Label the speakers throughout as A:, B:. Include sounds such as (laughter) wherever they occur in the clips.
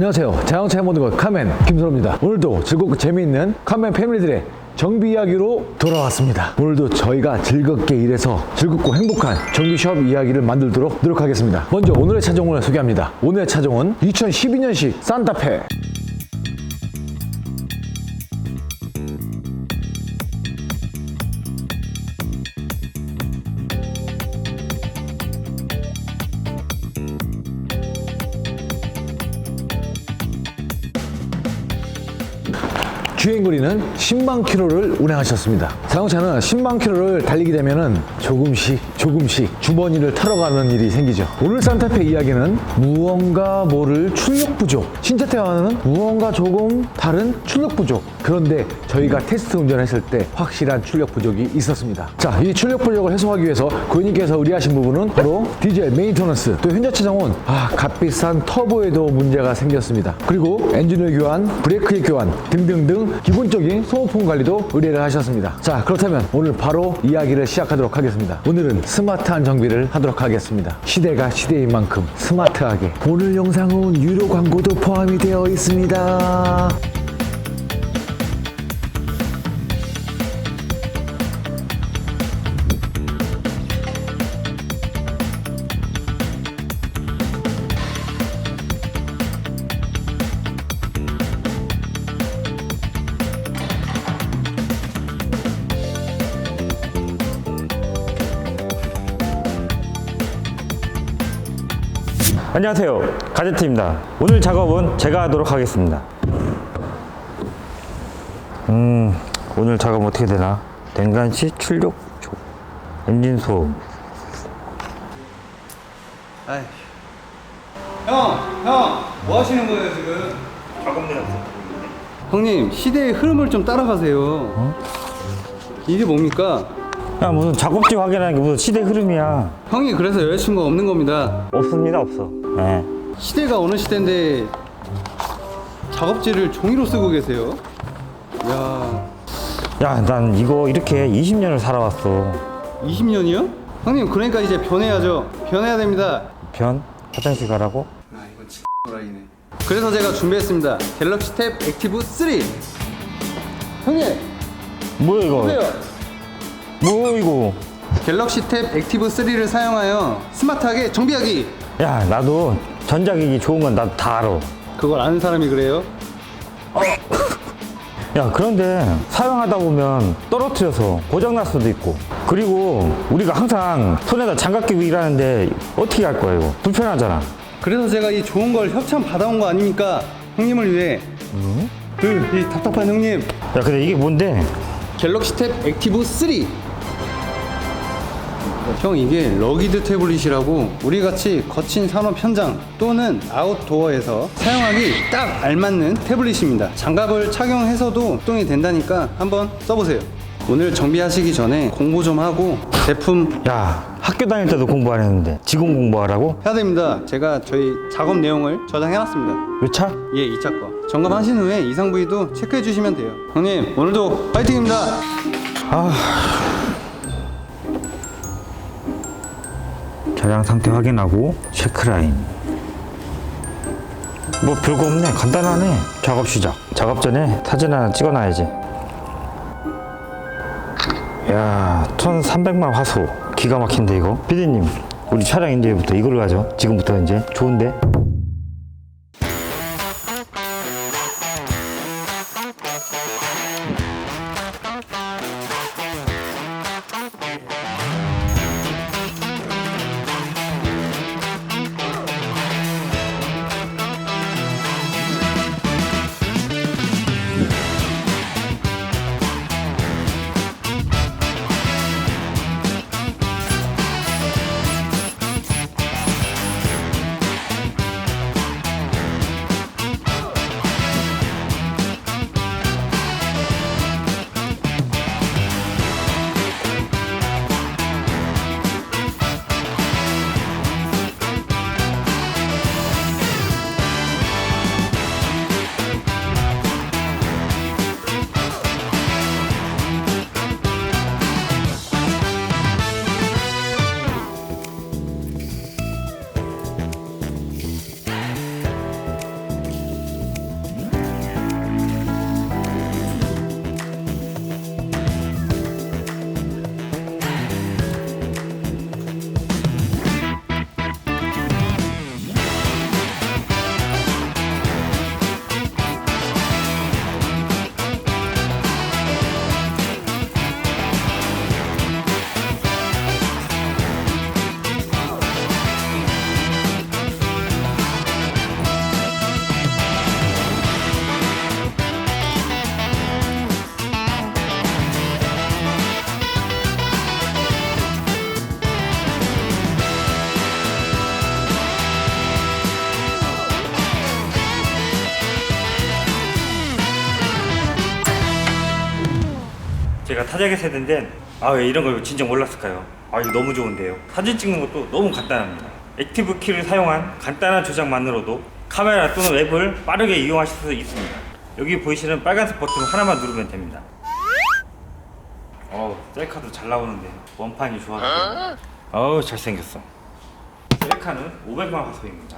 A: 안녕하세요. 자동차의 모든 것 카멘 김선호입니다. 오늘도 즐겁고 재미있는 카멘 패밀리들의 정비 이야기로 돌아왔습니다. 오늘도 저희가 즐겁게 일해서 즐겁고 행복한 정비 숍 이야기를 만들도록 노력하겠습니다. 먼저 오늘의 차종을 소개합니다. 오늘의 차종은 2012년식 산타페. 주행거리는 10만 킬로를 운행하셨습니다. 자동차는 10만 킬로를 달리게 되면은 조금씩 조금씩 주머니를 털어가는 일이 생기죠. 오늘 산타페 이야기는 무언가 모를 출력 부족. 신차태와는 무언가 조금 다른 출력 부족. 그런데 저희가 테스트 운전했을 때 확실한 출력 부족이 있었습니다. 자, 이 출력 부족을 해소하기 위해서 고객님께서 의뢰하신 부분은 바로 디젤 메인터넌스. 또 현재 차종은 아, 값비싼 터보에도 문제가 생겼습니다. 그리고 엔진오일 교환, 브레이크의 교환 등등등 기본적인 소모품 관리도 의뢰를 하셨습니다. 자, 그렇다면 오늘 바로 이야기를 시작하도록 하겠습니다. 오늘은 스마트한 정비를 하도록 하겠습니다. 시대가 시대인 만큼 스마트하게. 오늘 영상은 유료 광고도 포함이 되어 있습니다.
B: 안녕하세요 가제트입니다 오늘 작업은 제가 하도록 하겠습니다 음 오늘 작업 어떻게 되나 냉간시 출력 조 엔진 소음
C: 아이. 형, 형, 뭐 하시는 거예요 지금? 형님 시대의 흐름을 좀 따라가세요. 이게 뭡니까?
B: 야 무슨 작업지 확인하는 게 무슨 시대 흐름이야
C: 형이 그래서 여자친구가 없는 겁니다.
B: 없습니다 없어 네.
C: 시대가 어느 시대인데 작업지를 종이로 쓰고 계세요? 야,
B: 야난 이거 이렇게 20년을 살아왔어
C: 20년이요? 형님 그러니까 이제 변해야죠. 변해야 됩니다.
B: 변? 화장실 가라고?
C: 아 이건 X라이네. 그래서 제가 준비했습니다. 갤럭시 탭 액티브 3. 형님
B: 뭐야 이거
C: 보세요.
B: 뭐 이거
C: 갤럭시 탭 액티브 3를 사용하여 스마트하게 정비하기.
B: 야 나도 전자기기 좋은 건 나도 다 알아
C: 그걸 아는 사람이 그래요?
B: 야 그런데 사용하다 보면 떨어뜨려서 고장날 수도 있고 그리고 우리가 항상 손에다 장갑 끼고 일하는데 어떻게 할 거야 이거 불편하잖아
C: 그래서 제가 이 좋은 걸 협찬 받아온 거 아닙니까? 형님을 위해. 그, 이 답답한 형님.
B: 야 근데 이게 뭔데
C: 갤럭시 탭 액티브 3. 형 이게 러기드 태블릿이라고 우리 같이 거친 산업 현장 또는 아웃도어에서 사용하기 딱 알맞는 태블릿입니다. 장갑을 착용해서도 작동이 된다니까 한번 써보세요. 오늘 정비하시기 전에 공부 좀 하고 제품
B: 야 학교 다닐 때도 공부 안 했는데 지금 공부하라고?
C: 해야 됩니다. 제가 저희 작업 내용을 저장해놨습니다.
B: 왜 차?
C: 예, 2차 거. 점검하신 후에 이상 부위도 체크해 주시면 돼요. 형님, 오늘도 파이팅입니다.
B: 차량 상태 확인하고 체크라인. 뭐 별거 없네. 간단하네. 작업 시작. 작업 전에 사진 하나 찍어놔야지. 야 1300만 화소. 기가 막힌데 이거. 피디님 우리 차량 이제부터 이걸로 하죠. 지금부터 이제. 좋은데 제가 타자기 세대인데 아 왜 이런 걸 진짜 몰랐을까요? 아 이거 너무 좋은데요. 사진 찍는 것도 너무 간단합니다. 액티브 키를 사용한 간단한 조작만으로도 카메라 또는 웹을 빠르게 이용하실 수 있습니다. 여기 보이시는 빨간색 버튼 하나만 누르면 됩니다. 어우 셀카도 잘 나오는데 원판이 좋아서 어우 잘생겼어. 셀카는 500만 화소입니다.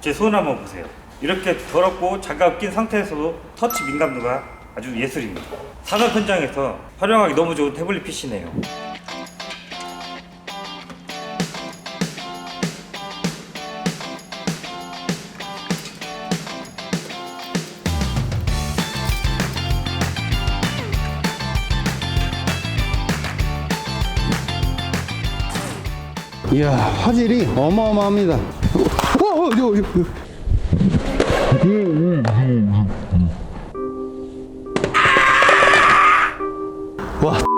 B: 제 손 한번 보세요. 이렇게 더럽고 장갑 낀 상태에서도 터치 민감도가 아주 예술입니다. 산업 현장에서 활용하기 너무 좋은 태블릿 PC네요.
C: 이야 화질이 어마어마합니다. 어, 어, 요, 요, 요.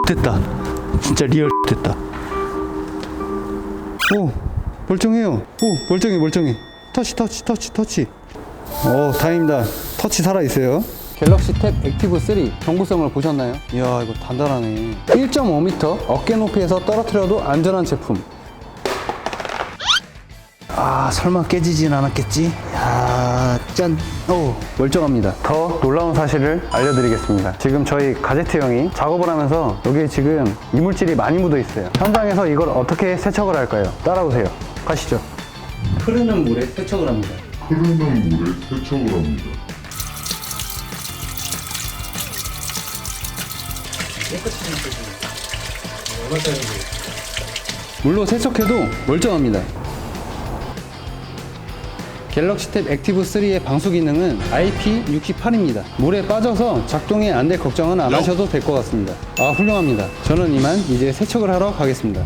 C: 됐다. 진짜 리얼 (laughs) 됐다. 오 멀쩡해요. 오 멀쩡해 멀쩡해. 터치 터치 터치 터치. 오 다행입니다. 터치 살아 있어요. 갤럭시 탭 액티브 3 경고성을 보셨나요? 이야 이거 단단하네. 1.5m 어깨 높이에서 떨어뜨려도 안전한 제품. 아 설마 깨지진 않았겠지? 야, 짠! 오, 멀쩡합니다. 더 놀라운 사실을 알려드리겠습니다. 지금 저희 가제트 형이 작업을 하면서 여기에 지금 이물질이 많이 묻어 있어요. 현장에서 이걸 어떻게 세척을 할까요? 따라오세요. 가시죠. 흐르는 물에 세척을 합니다.
D: 흐르는 물에 세척을 합니다.
C: 물로 세척해도 멀쩡합니다. 갤럭시 탭 액티브 3의 방수 기능은 IP68입니다. 물에 빠져서 작동이 안 될 걱정은 안 하셔도 될 것 같습니다. 아, 훌륭합니다. 저는 이만 이제 세척을 하러 가겠습니다.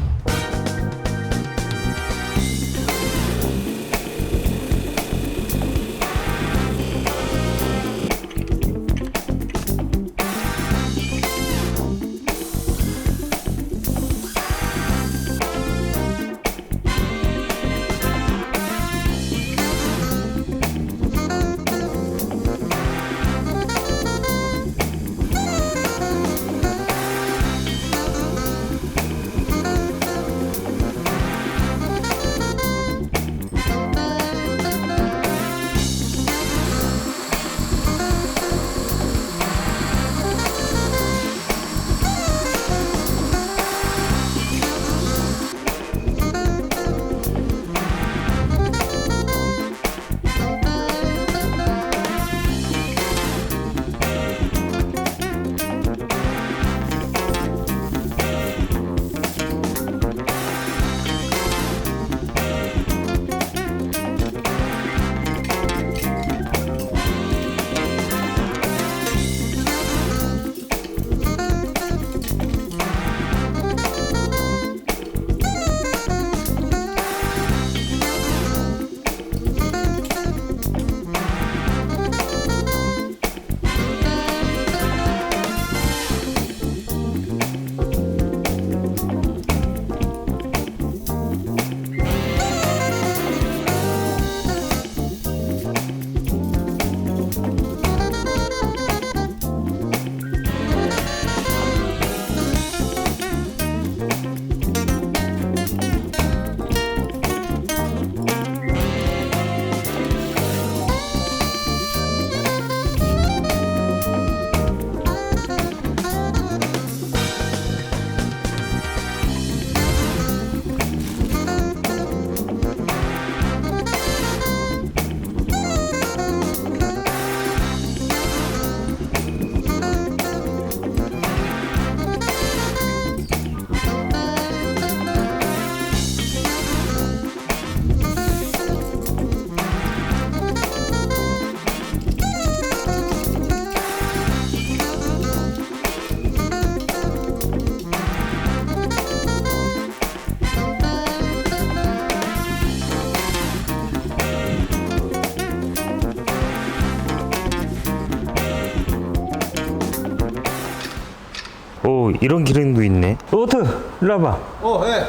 B: 이런 기능도 있네. 어, 오트 일로 와봐.
C: 어, 예.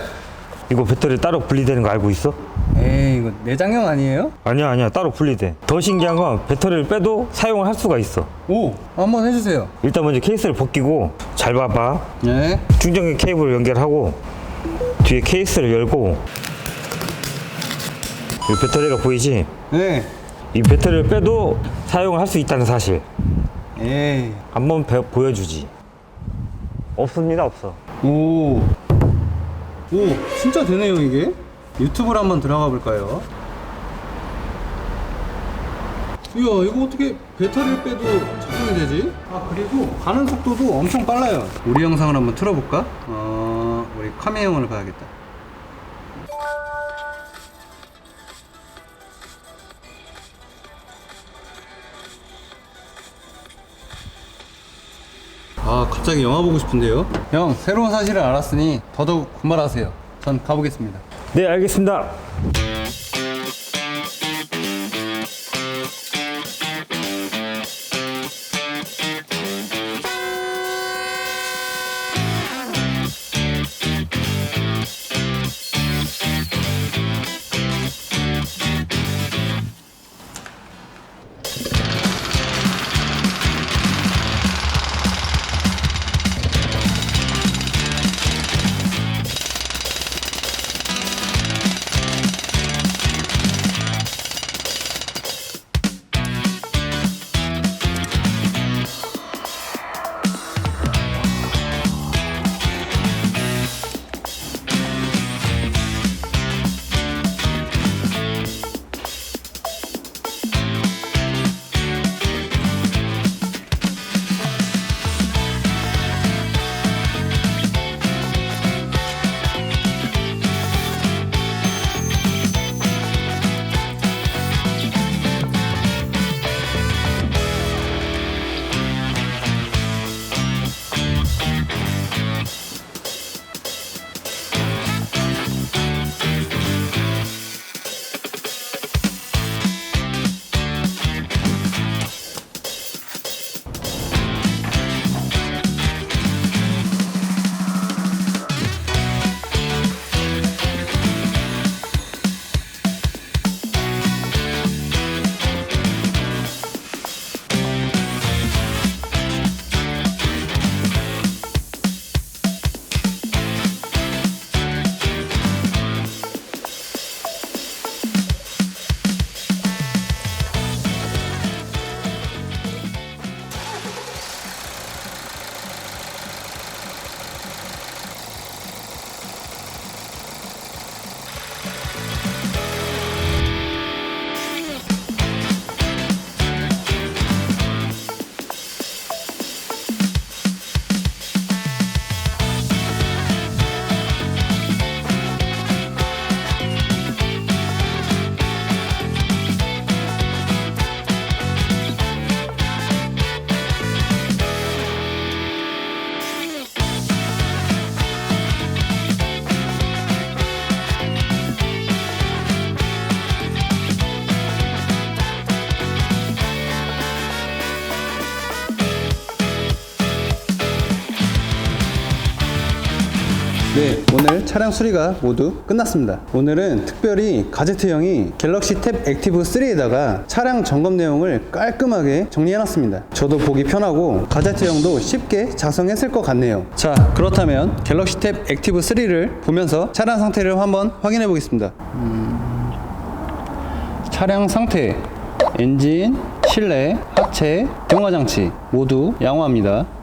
B: 이거 배터리 따로 분리되는 거 알고 있어?
C: 에이, 이거 이거 내장형 아니에요?
B: 아니야 아니야 따로 분리돼 더 신기한 건 배터리를 빼도 사용을 할 수가 있어
C: 오 한번 해주세요
B: 일단 먼저 케이스를 벗기고 잘 봐봐
C: 네
B: 충전기 케이블을 연결하고 뒤에 케이스를 열고 이 배터리가 보이지?
C: 네.
B: 이 배터리를 빼도 사용을 할 수 있다는 사실
C: 에이
B: 한번 배- 보여주지 없습니다 없어
C: 오. 오, 진짜 되네요, 이게. 유튜브로 한번 들어가 볼까요? 이야, 이거 어떻게 배터리를 빼도 작동이 되지? 아, 그리고 가는 속도도 엄청 빨라요. 우리 영상을 한번 틀어볼까? 어, 우리 카메 영상을 봐야겠다. 갑자기 영화 보고 싶은데요? 형 새로운 사실을 알았으니 더더욱 분발하세요. 전 가보겠습니다.
B: 네 알겠습니다
C: 차량 수리가 모두 끝났습니다. 오늘은 특별히 가제트 형이 갤럭시 탭 액티브 3에다가 차량 점검 내용을 깔끔하게 정리해놨습니다. 저도 보기 편하고 가제트 형도 쉽게 작성했을 것 같네요. 자 그렇다면 갤럭시 탭 액티브 3를 보면서 차량 상태를 한번 확인해 보겠습니다. 차량 상태 엔진, 실내, 하체, 등화장치 모두 양호합니다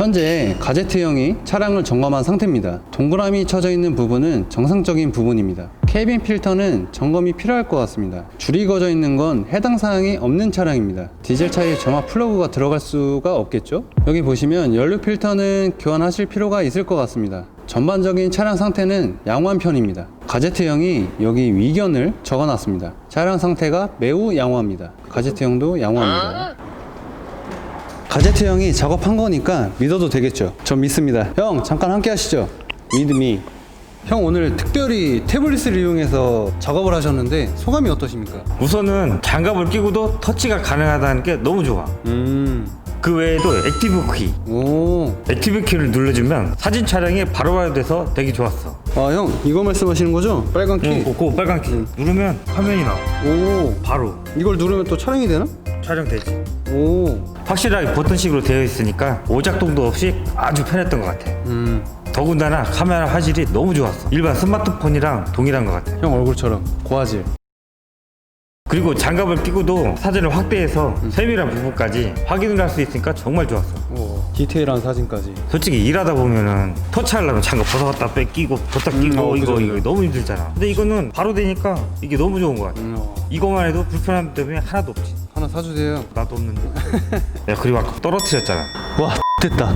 C: 현재 가제트형이 차량을 점검한 상태입니다. 동그라미 쳐져 있는 부분은 정상적인 부분입니다. 케이빈 필터는 점검이 필요할 것 같습니다. 줄이 거져 있는 건 해당 사항이 없는 차량입니다. 디젤 차에 점화 플러그가 들어갈 수가 없겠죠? 여기 보시면 연료 필터는 교환하실 필요가 있을 것 같습니다. 전반적인 차량 상태는 양호한 편입니다. 가제트형이 여기 위견을 적어놨습니다. 차량 상태가 매우 양호합니다. 가제트형도 양호합니다. 가제트 형이 작업한 거니까 믿어도 되겠죠. 전 믿습니다. 형 잠깐 함께 하시죠. 믿음이. 형 오늘 특별히 태블릿을 이용해서 작업을 하셨는데 소감이 어떠십니까?
B: 우선은 장갑을 끼고도 터치가 가능하다는 게 너무 좋아
C: 음,
B: 그 외에도 액티브 키
C: 오,
B: 액티브 키를 눌러주면 사진 촬영이 바로바로 돼서 되게 좋았어
C: 아 형 이거 말씀하시는 거죠? 빨간 키.
B: 응, 그거 빨간 키 누르면 화면이 나와.
C: 오.
B: 바로
C: 이걸 누르면 또 촬영이 되나?
B: 촬영되지.
C: 오.
B: 확실하게 버튼식으로 되어 있으니까 오작동도 없이 아주 편했던 것 같아.
C: 음.
B: 더군다나 카메라 화질이 너무 좋았어. 일반 스마트폰이랑 동일한 것 같아.
C: 형 얼굴처럼 고화질.
B: 그리고 장갑을 끼고도 사진을 확대해서 세밀한 부분까지 확인을 할 수 있으니까 정말 좋았어.
C: 오. 디테일한 사진까지.
B: 솔직히 일하다 보면은 터치하려면 장갑 벗어갔다 빼끼고 벗다 끼고
C: 음, 어,
B: 이거
C: 그죠,
B: 이거. 너무 힘들잖아. 근데 이거는 바로 되니까 이게 너무 좋은 것 같아.
C: 음, 어.
B: 이거만 해도 불편함 때문에 하나도 없지.
C: 하나 사주세요.
B: 나도 없는데. (laughs) 야 그리고 아까 떨어뜨렸잖아.
C: 와 (laughs) 됐다.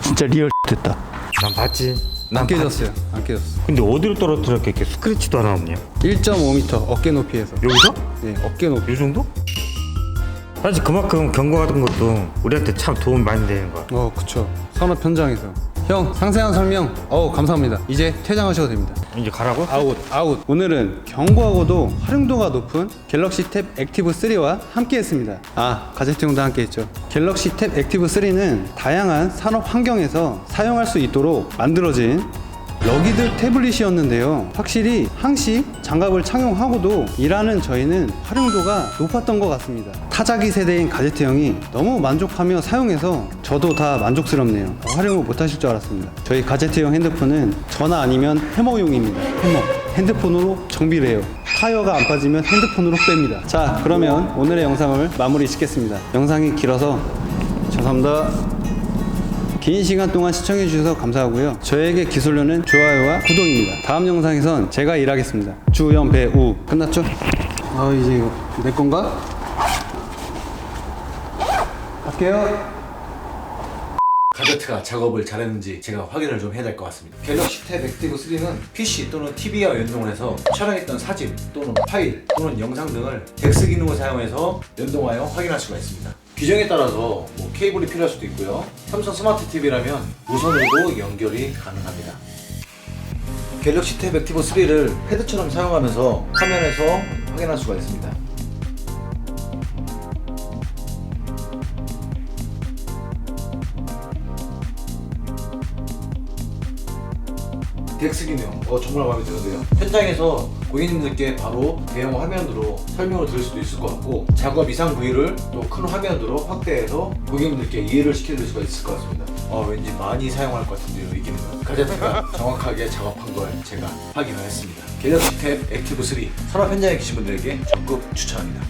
C: 진짜 리얼 (laughs) 됐다.
B: 난 봤지. 난
C: 안. 깨졌어요. 안 깨졌어.
B: 근데 어디로 떨어뜨렸게 이렇게 스크래치도 하나 없냐?
C: 1.5m 어깨 높이에서.
B: 여기서?
C: 네, 어깨 높이.
B: 이 정도? 사실 그만큼 경고 같은 것도 우리한테 참 도움 많이 되는 거야.
C: 어, 그쵸. 산업 현장에서. 형, 상세한 설명. 어우, 감사합니다. 이제 퇴장하셔도 됩니다.
B: 이제 가라고?
C: 아웃, 아웃. 오늘은 경고하고도 활용도가 높은 갤럭시 탭 액티브 3와 함께 했습니다. 아, 가제트용도 함께 했죠. 갤럭시 탭 액티브 3는 다양한 산업 환경에서 사용할 수 있도록 만들어진 러기드 태블릿이었는데요. 확실히 항시 장갑을 착용하고도 일하는 저희는 활용도가 높았던 것 같습니다. 타자기 세대인 가제트 형이 너무 만족하며 사용해서 저도 다 만족스럽네요. 활용을 못하실 줄 알았습니다. 저희 가제트 형 핸드폰은 전화 아니면 해머용입니다. 해머. 핸드폰으로 정비를 해요. 타이어가 안 빠지면 핸드폰으로 뺍니다. 자, 그러면 오늘의 영상을 마무리 짓겠습니다. 영상이 길어서 죄송합니다. 긴 시간 동안 시청해 주셔서 감사하고요. 저에게 기술료는 좋아요와 구독입니다. 다음 영상에선 제가 일하겠습니다. 주연 배 우 끝났죠? 아 이제 이거 내 건가? 갈게요.
E: 가제트가 작업을 잘했는지 제가 확인을 좀 해야 될 것 같습니다. 갤럭시 탭 액티브 3는 PC 또는 TV와 연동을 해서 촬영했던 사진 또는 파일 또는 영상 등을 덱스 기능을 사용해서 연동하여 확인할 수가 있습니다. 규정에 따라서 뭐 케이블이 필요할 수도 있고요. 삼성 스마트 TV라면 무선으로도 연결이 가능합니다. 갤럭시 탭 액티브 3를 패드처럼 사용하면서 화면에서 확인할 수가 있습니다. 덱스 기능 어, 정말 마음에 드는데요 현장에서 고객님들께 바로 대형 화면으로 설명을 드릴 수도 있을 것 같고 작업 이상 부위를 또 큰 화면으로 확대해서 고객님들께 이해를 시켜드릴 수가 있을 것 같습니다. 어, 왠지 많이 사용할 것 같은데요 이 기능은? 가제트가 (laughs) 정확하게 작업한 걸 제가 확인을 했습니다. 갤럭시 탭 액티브 3 산업 현장에 계신 분들에게 적극 추천합니다